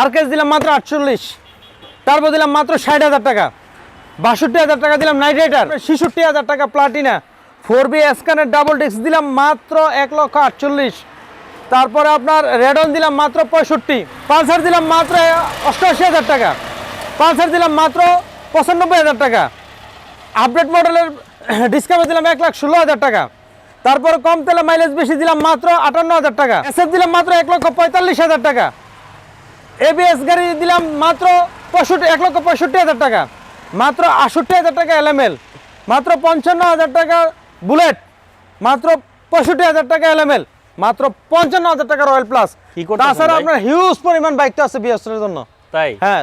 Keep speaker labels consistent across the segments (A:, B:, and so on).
A: আরকেস দিলাম মাত্র আটচল্লিশ। তারপর দিলাম মাত্র ষাট হাজার টাকা। বাষট্টি হাজার টাকা দিলাম নাইট রাইডার। ছেষট্টি হাজার টাকা প্লাটিনা। ফোর বি স্ক্যানের ডাবল ডিস্ক দিলাম মাত্র এক লক্ষ আটচল্লিশ। তারপরে আপনার রেডন দিলাম মাত্র পঁয়ষট্টি। পালসার দিলাম মাত্র অষ্টআশি হাজার টাকা। পালসার দিলাম মাত্র পঁচানব্বই হাজার টাকা। আপডেট মডেলের ডিসকাউন্ট দিলাম এক লাখ ষোলো হাজার টাকা। তারপর কম তেলে মাইলেজ বেশি দিলাম মাত্র আটান্ন হাজার টাকা। এসএফ দিলাম মাত্র এক লক্ষ পঁয়তাল্লিশ হাজার টাকা। এবিএস গাড়ি দিলাম মাত্র পঁয়ষট্টি এক লক্ষ পঁয়ষট্টি হাজার টাকা। মাত্র আষট্টি হাজার টাকা এলএমএল মাত্র পঞ্চান্ন হাজার টাকা বুলেট মাত্র পঁয়ষট্টি হাজার টাকা এলএমএল মাত্র পঞ্চান্ন হাজার টাকা রয়্যাল প্লাস তাছাড়া আপনার হিউজ পরিমাণ বাইক তো আছে বিএসের জন্য।
B: তাই?
A: হ্যাঁ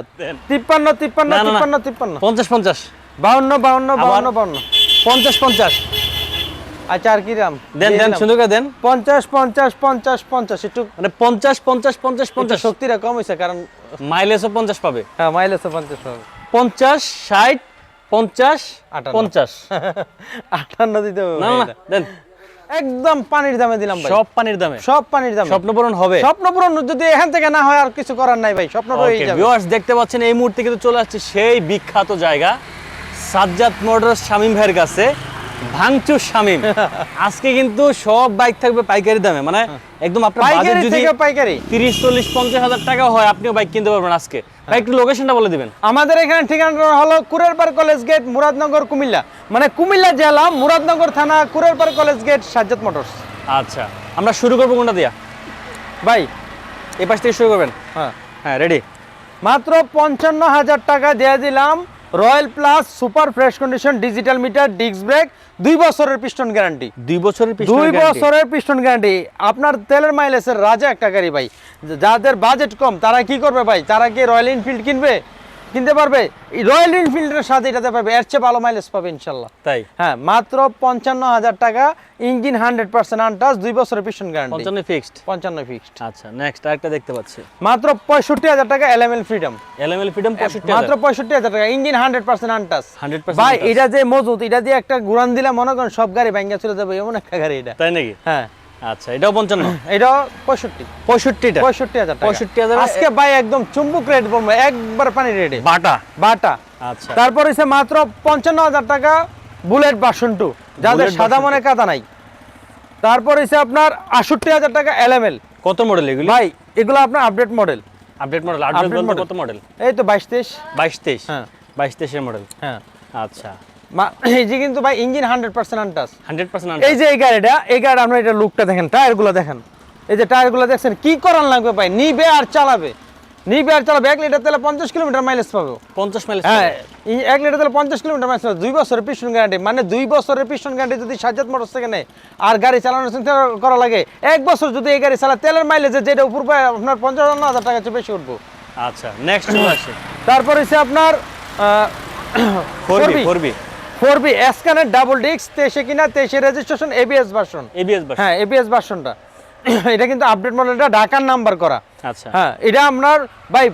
A: তিপ্পান্ন তিপ্পান্ন। তিপ্পান্ন তিপ্পান্ন।
B: পঞ্চাশ পঞ্চাশ।
A: বাউন্ন বাউন্ন বাউন্ন বাউন্ন।
B: পঞ্চাশ পঞ্চাশ।
A: আচ্ছা আর কি দাম?
B: দেন দেন। সুন্দর দেন।
A: পঞ্চাশ পঞ্চাশ পঞ্চাশ পঞ্চাশ একটু
B: মানে পঞ্চাশ পঞ্চাশ পঞ্চাশ
A: পঞ্চাশ
B: পঞ্চাশ।
A: শক্তিটা কম হয়েছে কারণ
B: মাইলেজও পঞ্চাশ পাবে।
A: হ্যাঁ মাইলেজে পঞ্চাশ হবে
B: পঞ্চাশ ষাট পঞ্চাশ
A: আটান্ন।
B: পঞ্চাশ।
A: আটান্ন দিতে হবে
B: না না দেন।
A: একদম পানির দামে দিলাম ভাই।
B: সব পানির দামে।
A: সব পানির দামে।
B: স্বপ্ন পূরণ হবে।
A: স্বপ্ন পূরণ যদি এখান থেকে না হয় আর কিছু করার নাই ভাই স্বপ্ন রয়ে যাবে।
B: ভিউয়ার্স দেখতে পাচ্ছেন এই মুহূর্তে কিন্তু চলে আসছে সেই বিখ্যাত জায়গা সাজ্জাদ মোটরস শামিম ভাইয়ের কাছে। ভাঙচুর শামিম। আজকে কিন্তু সব বাইক থাকবে পাইকারি দামে। মানে একদম আপনার বাজেট যদি
A: পাইকারি?
B: তিরিশ চল্লিশ পঞ্চাশ হাজার টাকা হয় আপনিও বাইক কিনতে পারবেন আজকে। ভাই একটু লোকেশনটা বলে দিবেন।
A: আমাদের এখানে ঠিকানা হলো কুরেরপাড় কলেজ গেট মুরাদনগর কুমিল্লা। মানে কুমিল্লা জেলা মুরাদনগর থানা Kurerpar college gate Sajjad motors.
B: আচ্ছা আমরা শুরু করব কোনটা দিয়া?
A: ভাই।
B: এই পাশ থেকে শুরু করবেন?
A: হ্যাঁ।
B: হ্যাঁ রেডি
A: মাত্র পঞ্চান্ন হাজার টাকা দিয়ে দিলাম। Royal plus super fresh condition digital meter disc brake দুই বছরের পিস্টন গ্যারান্টি
B: দুই বছরের
A: দুই বছরের পিস্টন গ্যারান্টি আপনার তেলের মাইলেজের রাজা একটা গাড়ি ভাই। যাদের বাজেট কম তারা কি করবে ভাই? তারা কি রয়্যাল এনফিল্ড কিনবে? কিনতে পারবে। রয়্যাল এনফিল্ডের সাথে এটাতে পাবে এর চেয়ে ভালো মাইলেজ পাবে ইনশাল্লাহ
B: তাই?
A: হ্যাঁ মাত্র পঞ্চান্ন হাজার টাকা ইঞ্জিন হান্ড্রেড পার্সেন্ট আনটাচ দুই বছরের পিস্টন গ্যারান্টি
B: পঞ্চান্ন ফিক্সড
A: পঞ্চান্ন ফিক্সড
B: আচ্ছা নেক্সট আরেকটা দেখতে পাচ্ছি।
A: মাত্র পঁয়ষট্টি হাজার টাকা এলএমএল ফ্রিডম
B: এলএমএল ফ্রিডম পঁয়ষট্টি
A: মাত্র পঁয়ষট্টি হাজার টাকা ইঞ্জিন হান্ড্রেড পার্সেন্ট আনটাচ
B: 100%
A: ভাই এটা যে মজুত এটা দিয়ে একটা ঘুরান দিলে মনে করেন সব গাড়ি ব্যাঙ্গা চলে যাবে এমন একটা গাড়ি এটা।
B: তাই নাকি?
A: হ্যাঁ।
B: আচ্ছা এটাও পঞ্চান্ন?
A: এটা পঁয়ষট্টি।
B: পঁয়ষট্টিটা?
A: পঁয়ষট্টি হাজার টাকা।
B: 65,000
A: আজকে ভাই একদম চুম্বুক রেট বলব একবার পানি রেটে
B: বাটা?
A: বাটা।
B: আচ্ছা।
A: তারপর হচ্ছে মাত্র পঞ্চান্ন হাজার টাকা বুলেট বাসন টু যাদের সাদা মনে কাদা নাই। তারপর হচ্ছে আপনার আষট্টি হাজার টাকা এলএমএল
B: কত মডেল এগুলি?
A: ভাই এগুলো আপনার update model
B: update model update
A: model।
B: কত মডেল
A: এই তো বাইশ তেইশ।
B: বাইশ তেইশ।
A: হ্যাঁ।
B: বাইশ তেইশের মডেল
A: হ্যাঁ।
B: আচ্ছা।
A: এই যে কিন্তু ভাই engine hundred percent untouch
B: hundred percent
A: এই যে এই গাড়িটা এই গাড়ি আপনার এটা লুকটা দেখেন টায়ারগুলো দেখেন। এই যে টায়ারগুলো দেখছেন কি করার লাগবে ভাই? নিবে আর চালাবে। নিবে আর চালাবে এক লিটার তেলে পঞ্চাশ কিলোমিটার মাইলেজ পাবে।
B: পঞ্চাশ
A: হ্যাঁ এক লিটার তেলে পঞ্চাশ কিলোমিটার মাইলেজ পাবে। দুই বছরের পিস্টন গ্যারান্টি মানে দুই বছরের পিস্টন গ্যারান্টি যদি সাজ্জাদ মোটরস থেকে নেয় আর গাড়ি চালানোর চিন্তা করা লাগে এক বছর যদি এই গাড়ি চালায় তেলের মাইলেজে যেটা উপর পায় আপনার পঞ্চান্ন হাজার টাকা চেয়ে বেশি উঠবো।
B: আচ্ছা নেক্সট
A: তারপর হচ্ছে আপনার
B: four B. Four B
A: four double disc তেইশে কিনা তেইশে রেজিস্ট্রেশন এবিএস ভার্সন
B: এবিএস
A: হ্যাঁ এবিএস ভার্সনটা এটা কিন্তু আপডেট মডেলটা ঢাকার নাম্বার করা।
B: আচ্ছা।
A: হ্যাঁ এটা আপনার ভাই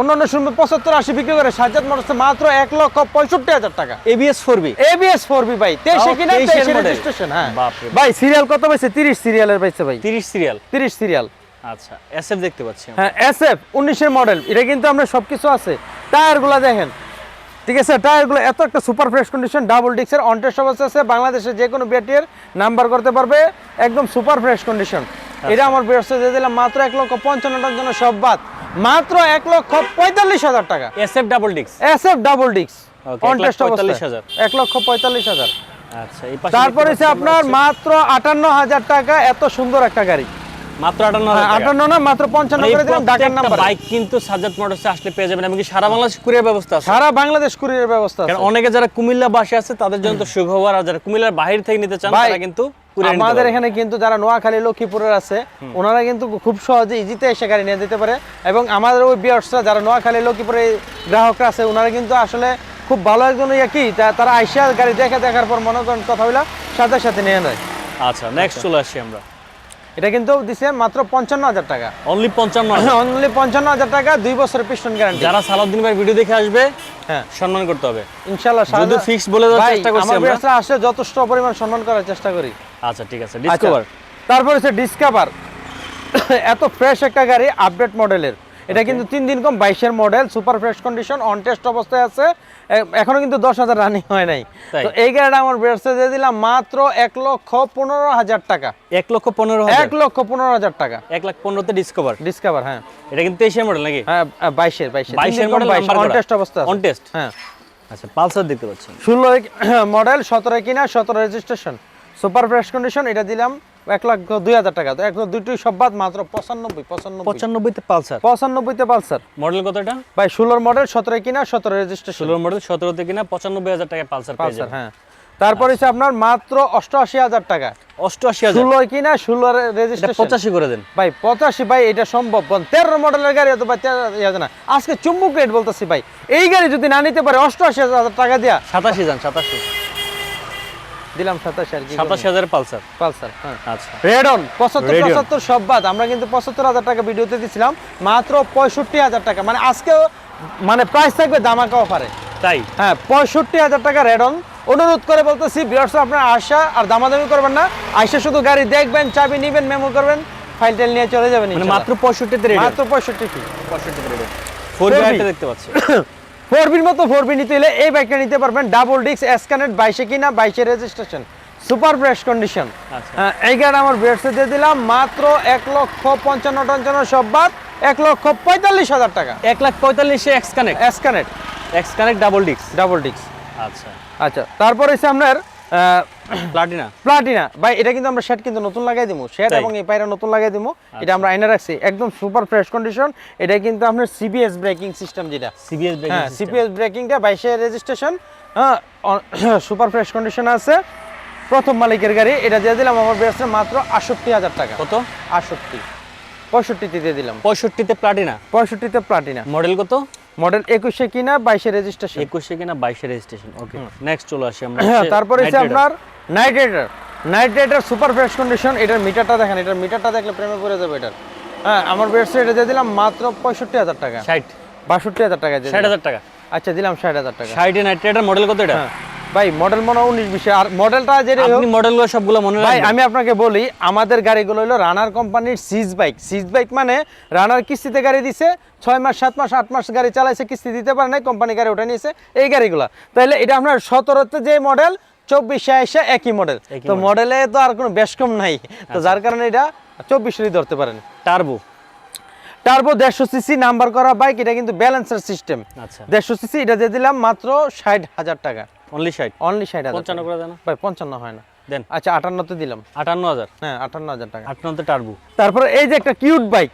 A: অন্যান্য শুনবে পঁচাত্তর আশি বিক্রি করে সাজ্জাদ মোটরসে মাত্র এক লক্ষ পঁয়ষট্টি হাজার টাকা।
B: ABS four B
A: ABS four B ভাই তেইশে কিনা তেইশে রেজিস্ট্রেশন হ্যাঁ। ভাই সিরিয়াল কত পাইছে? তিরিশ সিরিয়ালের পাইছে ভাই।
B: তিরিশ সিরিয়াল
A: তিরিশ সিরিয়াল
B: আচ্ছা এসএফ দেখতে পাচ্ছি
A: হ্যাঁ এস এফ উনিশের মডেল এটা কিন্তু আমরা সব কিছু আছে। টায়ারগুলো দেখেন। ঠিক আছে টায়ারগুলো এত একটা সুপার ফ্রেশ কন্ডিশন ডাবল ডিক্সের অনটেস্ট অবস্থা আছে বাংলাদেশে যে কোনো বেটির নাম্বার করতে পারবে একদম সুপার ফ্রেশ কন্ডিশন এটা আমার ব্যবসা দিয়ে দিলাম মাত্র এক লক্ষ পঞ্চান্ন টাকার জন্য সব বাদ। মাত্র এক লক্ষ পঁয়তাল্লিশ হাজার টাকা।
B: এস এফ ডাবল ডিক্স
A: এস এফ ডাবল ডিক্স অনটেস্ট অবস্থা। এক লক্ষ পঁয়তাল্লিশ হাজার।
B: আচ্ছা
A: তারপর আপনার মাত্র আটান্ন হাজার টাকা এত সুন্দর একটা গাড়ি।
B: মাত্র আটান্ন
A: হ্যাঁ,
B: হাজার টাকা।
A: আটান্ন না মাত্র পঞ্চান্ন
B: মানে
A: করে দিলাম ঢাকার নাম্বার
B: বাইক কিন্তু সাজ্জাদ মোটরসে আসলে পেয়ে যাবেন এমনকি সারা বাংলাদেশ কুরিয়ার ব্যবস্থা আছে।
A: সারা বাংলাদেশ কুরিয়ার ব্যবস্থা আছে।
B: অনেকে যারা কুমিল্লা বাসে আছে তাদের জন্য তো সুখবর আর যারা কুমিল্লার বাইরে থেকে নিতে চান তারা কিন্তু
A: আমাদের এখানে কিন্তু যারা নোয়াখালী লক্ষ্মীপুরের আছে ওনারা কিন্তু খুব সহজে ইজিতে এসে গাড়ি নিয়ে যেতে পারে। এবং আমাদের ওই বিয়ার্সরা যারা নোয়াখালী লক্ষ্মীপুরে গ্রাহকরা আছে ওনারা কিন্তু আসলে খুব ভালো একজন ইয়ে কি তারা আইসা গাড়ি দেখে দেখার পর মনে করেন কথা বলে সাথে সাথে নিয়ে নেয়।
B: আচ্ছা নেক্সট চলে আসি আমরা।
A: এটা কিন্তু দিছে মাত্র পঞ্চান্ন হাজার টাকা।
B: অনলি পঞ্চান্ন
A: অনলি পঞ্চান্ন হাজার টাকা দুই বছর পিস্টন গ্যারান্টি
B: যারা সালাউদ্দিন ভাই ভিডিও দেখে আসবে
A: হ্যাঁ।
B: সম্মান করতে হবে।
A: ইনশাল্লাহ
B: যদি ফিক্স বলে দেওয়ার চেষ্টা করছি
A: আমরা
B: আমরা।
A: আসলে যথেষ্ট পরিমাণ সম্মান করার চেষ্টা করি।
B: আচ্ছা ঠিক আছে ডিসকভার
A: তারপর হচ্ছে ডিসকভার এত ফ্রেশ একটা গাড়ি আপডেট মডেলের এটা কিন্তু তিন দিন কম বাইশের model super fresh condition on test অবস্থায় আছে। এখনও কিন্তু দশ হাজার রানিং হয় নাই। তো এই গাড়িটা আমার বেরসে দিয়ে দিলাম মাত্র এক লক্ষ পনেরো হাজার টাকা।
B: এক লক্ষ পনেরো
A: এক লক্ষ পনেরো হাজার টাকা।
B: এক লাখ পনেরোতে ডিসকভার
A: ডিসকাভার হ্যাঁ।
B: এটা কিন্তু তেইশের মডেল নাকি?
A: হ্যাঁ বাইশের বাইশের।
B: বাইশের মডেল
A: অন টেস্ট অবস্থা
B: অন টেস্ট
A: হ্যাঁ।
B: আচ্ছা পালসার দেখতে পাচ্ছেন
A: ষোলো মডেল সতেরো কিনা সতেরো রেজিস্ট্রেশন সুপার ফ্রেশ কন্ডিশন এটা দিলাম এক লাখ দুই হাজার টাকা। তো এক দুইটি সব বাদ মাত্র পঁচানব্বই পঁচানব্বই।
B: পঁচানব্বইতে পালসার?
A: পঁচানব্বইতে পালসার।
B: মডেল কত এটা
A: ভাই ষোলোর মডেল সতেরো কিনা সতেরো রেজিস্ট্রেশন
B: ষোলোর মডেল সতেরোতে কিনা পঁচানব্বই হাজার টাকা পালসার
A: পালসার হ্যাঁ। তারপর হচ্ছে আপনার মাত্র অষ্টআশি হাজার টাকা।
B: অষ্টআশি হাজার।
A: ষোলো কিনা ষোলো রেজিস্ট্রেশন
B: পঁচাশি করে দেন।
A: ভাই পঁচাশি ভাই এটা সম্ভব। তেরো মডেলের গাড়ি হতো ভাই তেরো না। আজকে চুম্বুক রেট বলতেছি ভাই এই গাড়ি যদি না নিতে পারে অষ্টআশি হাজার টাকা দিয়া।
B: সাতাশি যান সাতাশি।
A: দিলাম সাতাশি আর কি
B: সাতাশি হাজার পালসার।
A: পালসার হ্যাঁ।
B: আচ্ছা।
A: রেডন? পঁচাত্তর
B: Radeon।
A: পঁচাত্তর সব বাদ। আমরা কিন্তু পঁচাত্তর হাজার টাকা ভিডিওতে দিছিলাম মাত্র পঁয়ষট্টি হাজার টাকা। মানে আজকেও মানে প্রাইস থাকবে দামাকা অফারে
B: তাই?
A: হ্যাঁ পঁয়ষট্টি হাজার টাকা রেডন। অনুরোধ করে বলতেছি বিয়ার্স আপনার আশা আর দামাদামি করবেন না। আইসা শুধু গাড়ি দেখবেন চাবি নিবেন মেমো করবেন ফাইল টাইল নিয়ে চলে যাবেন
B: মানে। মাত্র পঁয়ষট্টিতে রেডি
A: মাত্র পঁয়ষট্টি
B: রেডি ফোর দেখতে পাচ্ছি।
A: ফোর বির মতো ফোর বি নিতে হলে এই বাইকটা নিতে পারবেন। ডাবল ডিক্স এসকানেট বাইশে কিনা বাইশে রেজিস্ট্রেশন সুপার ফ্রেশ কন্ডিশন
B: এইখানে
A: এই গাড়ি আমার বেডসে দিয়ে দিলাম মাত্র এক লক্ষ পঞ্চান্ন টঞ্চান্ন সব বাদ এক লক্ষ পঁয়তাল্লিশ হাজার টাকা।
B: এক লাখ পঁয়তাল্লিশে x connect
A: X Connect
B: x connect double ডিক্স
A: ডাবল ডিক্স
B: আচ্ছা।
A: আচ্ছা তারপরে হচ্ছে আপনার
B: প্লাটিনা।
A: প্লাটিনা। ভাই এটা কিন্তু আমরা শেড কিন্তু নতুন লাগাই দিব শেড এবং এই পায়রা নতুন লাগাই দিব এটা আমরা আইনা রাখছি। একদম সুপার ফ্রেশ কন্ডিশন এটা কিন্তু আপনার সিবিএস ব্রেকিং সিস্টেম যেটা।
B: সিবিএস
A: হ্যাঁ সিপিএস ব্রেকিংটা বাইশে রেজিস্ট্রেশন হ্যাঁ সুপার ফ্রেশ কন্ডিশন আছে। প্রথম মালিকের গাড়ি। এটা দিয়ে দিলাম আমার বেসে মাত্র আটষট্টি হাজার টাকা।
B: কত?
A: আটষট্টি পঁয়ষট্টিতে দিয়ে দিলাম।
B: পঁয়ষট্টিতে প্লাটিনা।
A: পঁয়ষট্টিতে প্লাটিনা।
B: মডেল কত?
A: মডেল একুশে কিনা বাইশে রেজিস্ট্রেশন
B: একুশে কিনা বাইশে রেজিস্ট্রেশন ওকে নেক্সট চলে আসি আমরা
A: হ্যাঁ তারপরে হচ্ছে আপনার night rider night rider super fresh condition এটার মিটারটা দেখেন এটার মিটারটা দেখলে প্রেমে পড়ে যাবে এটার। হ্যাঁ আমার বেসে এটা দিয়ে দিলাম মাত্র পঁয়ষট্টি হাজার টাকা।
B: ষাট।
A: বাষট্টি হাজার টাকা দিয়ে
B: ষাট
A: দিলাম।
B: হাজার টাকা।
A: আচ্ছা দিলাম ষাট হাজার টাকা।
B: ষাটে নাইট রাইডার মডেল কত এটা?
A: হ্যাঁ। ভাই মডেল মনে হয় উনিশ বিশে। আর মডেলটা যেটা হোক,
B: আপনি মডেলগুলো সবগুলো মনে
A: ভাই আমি আপনাকে বলি আমাদের গাড়িগুলো হলো রানার কোম্পানির সিজ বাইক সিজ বাইক মানে রানার কিস্তিতে গাড়ি দিছে ছয় মাস সাত মাস আট মাস গাড়ি চালাইছে কিস্তি দিতে পারে নাই কোম্পানি গাড়ি ওটা নিয়েছে। এই গাড়িগুলো। তাহলে এটা আপনার সতেরোতে যে মডেল চব্বিশে এসে একই মডেল তো। মডেলে তো আর কোনো বেশ কম নাই। তো যার কারণে এটা চব্বিশেরই ধরতে পারেন।
B: টার্বো
A: টার্বো দেড়শো সিসি নাম্বার করা বাইক এটা কিন্তু ব্যালেন্সার সিস্টেম
B: আচ্ছা।
A: দেড়শো সিসি এটা দিয়ে দিলাম মাত্র ষাট হাজার টাকা।
B: অনলি ষাট?
A: অনলি ষাট হাজার
B: পঞ্চান্ন
A: টাকা।
B: করে দেন
A: ভাই পঞ্চান্ন হয় না।
B: দেন।
A: আচ্ছা আটান্নতে দিলাম।
B: আটান্ন হাজার
A: হ্যাঁ আটান্ন হাজার টাকা
B: আটান্নতে টার্বো
A: তারপরে এই যে একটা cute bike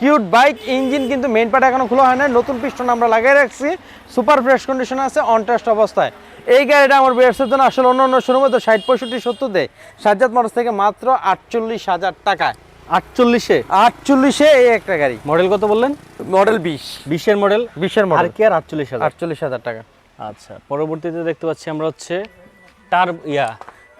A: cute bike engine কিন্তু মেইন পার্ট এখনও খোলা হয় না নতুন পিস্টন আমরা লাগিয়ে রাখছি। সুপার ফ্রেশ কন্ডিশন আছে অন টেস্ট অবস্থায়। এই গাড়িটা আমার বেরসের জন্য আসলে অন্য অন্য শোরুমে তো ষাট পঁয়ষট্টি সত্তর দেয়। সাজ্জাদ মোটরস থেকে মাত্র আটচল্লিশ হাজার টাকা
B: আটচল্লিশে?
A: আটচল্লিশে এই একটা গাড়ি।
B: মডেল কত বললেন?
A: মডেল বিশ।
B: বিশের মডেল
A: বিশের
B: আর
A: মডেল
B: কি আর আটচল্লিশ হাজার?
A: আটচল্লিশ হাজার টাকা।
B: আচ্ছা পরবর্তীতে দেখতে পাচ্ছি আমরা হচ্ছে টার ইয়া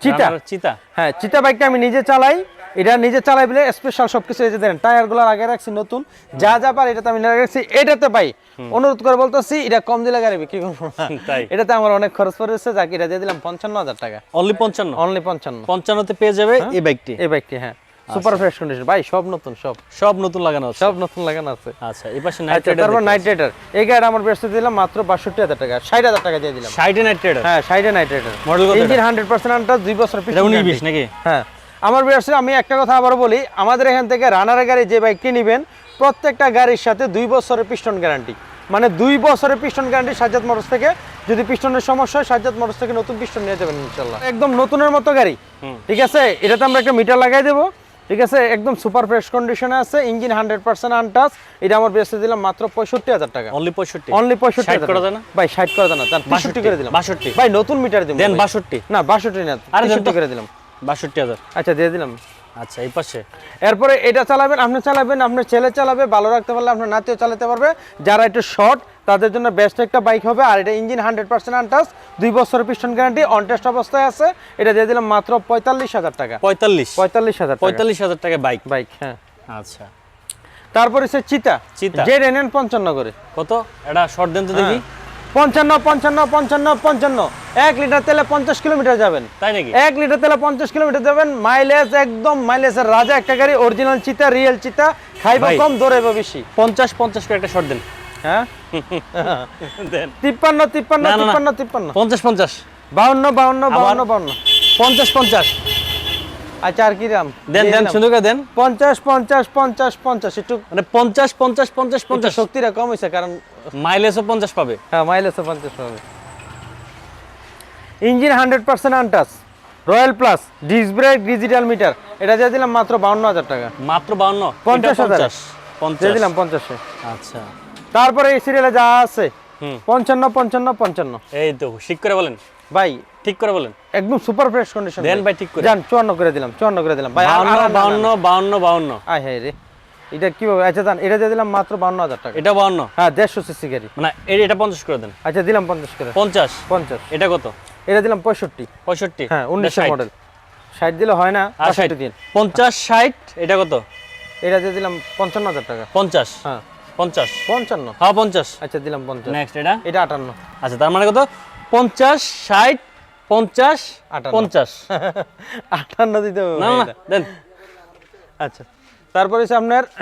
A: চিতা।
B: চিতা।
A: হ্যাঁ চিতা বাইকটা আমি নিজে চালাই। এটা নিজে চালাই বলে স্পেশাল সব কিছু এই যে দেন টায়ারগুলো আগে রাখছি নতুন। যা যা পার এটাতে আমি রাখছি। এটাতে পাই অনুরোধ করে বলতেছি এটা কম দিলে গাড়ি বিক্রি করব
B: তাই।
A: এটাতে আমার অনেক খরচ পড়েছে যাকে এটা দিয়ে দিলাম পঞ্চান্ন হাজার টাকা।
B: অনলি পঞ্চান্ন?
A: অনলি পঞ্চান্ন।
B: পঞ্চান্নতে পেয়ে যাবে এই বাইকটি?
A: এই বাইকটি হ্যাঁ। সুপার ফ্রেশ কন্ডিশন ভাই সব নতুন সব।
B: সব নতুন লাগানো আছে।
A: সব নতুন লাগানো আছে।
B: আচ্ছা এই পাশে নাইট
A: আচ্ছা তারপর নাইট রাইডার এই গাড়ি আমার বেসতে দিলাম মাত্র বাষট্টি হাজার টাকা। ষাট হাজার টাকা দিয়ে দিলাম।
B: সাইডে নাইট রাইডার
A: হ্যাঁ ষাটে নাইট রাইডার
B: Model কত
A: ইঞ্জিন হান্ড্রেড পার্সেন্ট আনটা দুই বছর পিছনে
B: উনিশ বিশ নাকি?
A: হ্যাঁ। আমার বিয়ার্সে আমি একটা কথা আবারও বলি আমাদের এখান থেকে রানারের গাড়ি যে বাইকটি নেবেন প্রত্যেকটা গাড়ির সাথে দুই বছরের পিস্টন গ্যারান্টি মানে দুই বছরের পিস্টন গ্যারান্টি সাজ্জাদ মোটরস থেকে। যদি পিস্টনের সমস্যা হয় সাজ্জাদ মোটরস থেকে নতুন পিস্টন নিয়ে যাবেন ইনশাল্লাহ। একদম নতুনের মতো গাড়ি। ঠিক আছে? এটাতে আমরা একটা মিটার লাগাই দেবো। ঠিক আছে? একদম সুপার ফ্রেশ কন্ডিশনে আছে ইঞ্জিন হান্ড্রেড পার্সেন্ট আনটাচ এটা আমার বেসে দিলাম মাত্র পঁয়ষট্টি হাজার টাকা।
B: অনলি পঁয়ষট্টি।
A: অনলি পঁয়ষট্টি
B: 60 করে দেন না?
A: ভাই ষাট করে দেন না। তার বাষট্টি। করে দিলাম।
B: বাষট্টি।
A: ভাই নতুন মিটার দিলাম
B: দেন বাষট্টি।
A: না বাষট্টি না
B: আরে
A: করে দিলাম।
B: বাষট্টি হাজার।
A: আচ্ছা দিয়ে দিলাম।
B: আচ্ছা এই পাশে।
A: এরপরে এটা চালাবেন আপনি চালাবেন আপনার ছেলে চালাবে ভালো রাখতে পারলে আপনার নাতিও চালাতে পারবে। যারা একটু শর্ট তাদের জন্য বেস্ট একটা বাইক হবে। আর এটা ইঞ্জিন হান্ড্রেড পার্সেন্ট আনটাস দুই বছরের পিস্টন গ্যারান্টি অন টেস্ট অবস্থায় আছে। এটা দিয়ে দিলাম মাত্র পঁয়তাল্লিশ হাজার টাকা।
B: পঁয়তাল্লিশ।
A: পঁয়তাল্লিশ হাজার
B: পঁয়তাল্লিশ হাজার টাকা বাইক
A: বাইক হ্যাঁ।
B: আচ্ছা।
A: তারপরে সে চিতা।
B: চিতা।
A: জেড এন এন পঞ্চান্ন করে।
B: কত? এটা শর্ট দেন তো দেখি।
A: পঞ্চান্ন পঞ্চান্ন পঞ্চান্ন পঞ্চান্ন। এক লিটার তেলে পঞ্চাশ কিলোমিটার যাবেন।
B: তাই নাকি?
A: এক লিটার তেলে পঞ্চাশ কিলোমিটার যাবেন। মাইলেজ একদম মাইলেজের রাজা একটা গাড়ি অরিজিনাল চিতা রিয়েল চিতা। খাইবা কম দৌড়াইবা বেশি।
B: পঞ্চাশ পঞ্চাশ করে একটা শর্ট দেন।
A: হ্যাঁ? তিপ্পান্ন তিপ্পান্ন
B: না, না, না।
A: তিপ্পান্ন তিপ্পান্ন।
B: পঞ্চাশ পঞ্চাশ।
A: বাউন্ন বাউন্ন বাউন্ন বাউন্ন।
B: পঞ্চাশ পঞ্চাশ।
A: আচ্ছা আর কি দাম?
B: দেন দেন সুন্দর দেন।
A: পঞ্চাশ পঞ্চাশ পঞ্চাশ পঞ্চাশ। একটু
B: মানে পঞ্চাশ পঞ্চাশ পঞ্চাশ
A: পঞ্চাশ। শক্তিটা কম হয়েছে কারণ
B: মাইলেজও পঞ্চাশ পাবে।
A: হ্যাঁ মাইলেজও পঞ্চাশ হবে engine hundred percent আনটাস royal plus disc brake digital meter. এটা দিয়ে দিলাম মাত্র বাউন্ন হাজার টাকা।
B: মাত্র বাউন্ন।
A: পঞ্চাশ হাজার।
B: পঞ্চাশ
A: দিলাম পঞ্চাশে।
B: আচ্ছা।
A: তারপরে এই সিরিয়ালে যা আছে পঞ্চান্ন পঞ্চান্ন পঞ্চান্ন।
B: এই তো ঠিক করে বলেন।
A: ভাই
B: ঠিক করে বলেন।
A: একদম সুপার ফ্রেশ কন্ডিশন
B: দেন ভাই। ঠিক করে।
A: যান চুয়ান্ন করে দিলাম চুয়ান্ন করে দিলাম। ভাই আর-
B: বাউন্ন
A: আর- আর-
B: বাউন্ন বাউন্ন বাউন্ন।
A: আয় হ্যাঁ রে। এটা কীভাবে আচ্ছা জান এটা দিয়ে দিলাম মাত্র বাউন্ন হাজার টাকা।
B: এটা বাউন্ন।
A: হ্যাঁ দেড়শো সিসি গাড়ি।
B: মানে এটা পঞ্চাশ করে দেন।
A: আচ্ছা দিলাম পঞ্চাশ করে।
B: পঞ্চাশ।
A: পঞ্চাশ।
B: এটা কত?
A: এটা দিলাম পঁয়ষট্টি।
B: পঁয়ষট্টি।
A: হ্যাঁ উনিশশো
B: ষাট।
A: মডেল ষাট দিলে হয় না
B: আর ষাট।
A: পঁয়ষট্টি দিন।
B: পঞ্চাশ ষাট এটা কত?
A: এটা দিয়ে দিলাম পঞ্চান্ন হাজার টাকা।
B: পঞ্চাশ।
A: হ্যাঁ।
B: পঞ্চাশ।
A: পঞ্চান্ন?
B: হ্যাঁ পঞ্চাশ।
A: আচ্ছা দিলাম পঞ্চাশ।
B: নেক্সট এটা?
A: এটা আটান্ন।
B: আচ্ছা তার মানে কত? পঞ্চাশ ষাট পঞ্চাশ। পঞ্চাশ।
A: আটান্ন দিতে হবে
B: না। দেন।
A: আচ্ছা তারপরে হচ্ছে আপনার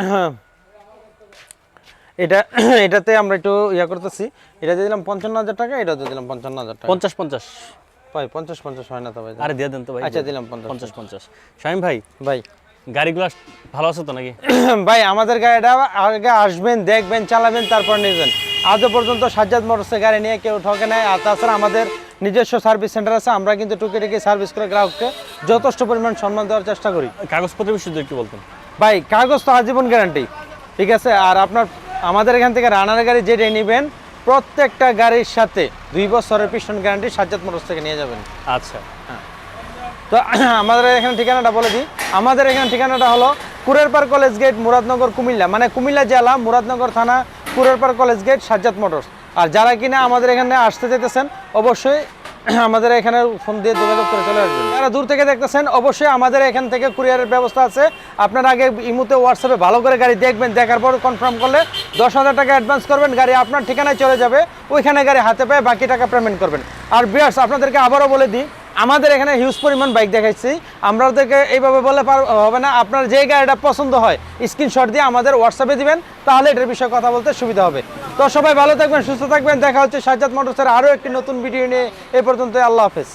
A: এটা এটাতে আমরা একটু ইয়া করতেছি। এটা দিয়ে দিলাম পঞ্চান্ন হাজার টাকা এটা দিয়ে দিলাম পঞ্চান্ন হাজার টাকা।
B: পঞ্চাশ পঞ্চাশ।
A: ভাই পঞ্চাশ পঞ্চাশ হয় না তো ভাই।
B: আরে দিয়ে দেন তো ভাই।
A: আচ্ছা দিলাম পঞ্চাশ
B: পঞ্চাশ পঞ্চাশ। শামিম ভাই
A: ভাই।
B: গাড়িগুলো ভালো আছে তো নাকি?
A: ভাই আমাদের গাড়িটা আগে আসবেন দেখবেন চালাবেন তারপর নেবেন। আজও পর্যন্ত সাজ্জাদ মোটরসের গাড়ি নিয়ে কেউ ঠকে নেয় আর তাছাড়া আমাদের নিজস্ব সার্ভিস সেন্টার আছে। আমরা কিন্তু টুকে টুকি সার্ভিস করে গ্রাহককে যথেষ্ট পরিমাণ সম্মান দেওয়ার চেষ্টা করি।
B: কাগজপত্রের বিষয়ে কি বলতেন।
A: ভাই কাগজ তো আজীবন গ্যারান্টি ঠিক আছে? আর আপনার আমাদের এখান থেকে রানার গাড়ি যেটাই নেবেন প্রত্যেকটা গাড়ির সাথে দুই বছরের পিস্টন গ্যারান্টি সাজ্জাদ মোটরস থেকে নিয়ে যাবেন।
B: আচ্ছা।
A: তো আমাদের এখানে ঠিকানাটা বলে দিই। আমাদের এখানে ঠিকানাটা হলো কুরেরপার কলেজ গেট, মুরাদনগর, কুমিল্লা। মানে কুমিল্লা জেলা, মুরাদনগর থানা Kurerpar college gate, Sajjad motors. আর যারা কিনা আমাদের এখানে আসতে যেতেছেন অবশ্যই আমাদের এখানে ফোন দিয়ে যোগাযোগ করে চলে আসবেন। যারা দূর থেকে দেখতেছেন, অবশ্যই আমাদের এখান থেকে কুরিয়ারের ব্যবস্থা আছে। আপনারা আগে ইমুতে হোয়াটসঅ্যাপে ভালো করে গাড়ি দেখবেন, দেখার পর কনফার্ম করলে দশ হাজার টাকা অ্যাডভান্স করবেন, গাড়ি আপনার ঠিকানায় চলে যাবে, ওইখানে গাড়ি হাতে পেয়ে বাকি টাকা পেমেন্ট করবেন। আর বিয়ার্স আপনাদেরকে আবারও বলে দিই আমাদের এখানে হিউজ পরিমাণ বাইক দেখাচ্ছি আমরা ওদেরকে এইভাবে বলে হবে না। আপনার যে গাড়িটা পছন্দ হয় স্ক্রিনশট দিয়ে আমাদের হোয়াটসঅ্যাপে দিবেন, তাহলে এটার বিষয়ে কথা বলতে সুবিধা হবে। তো সবাই ভালো থাকবেন, সুস্থ থাকবেন। দেখা হচ্ছে সাজ্জাদ মোটরসের আরও একটি নতুন ভিডিও নিয়ে। এ পর্যন্ত আল্লাহ হাফেজ।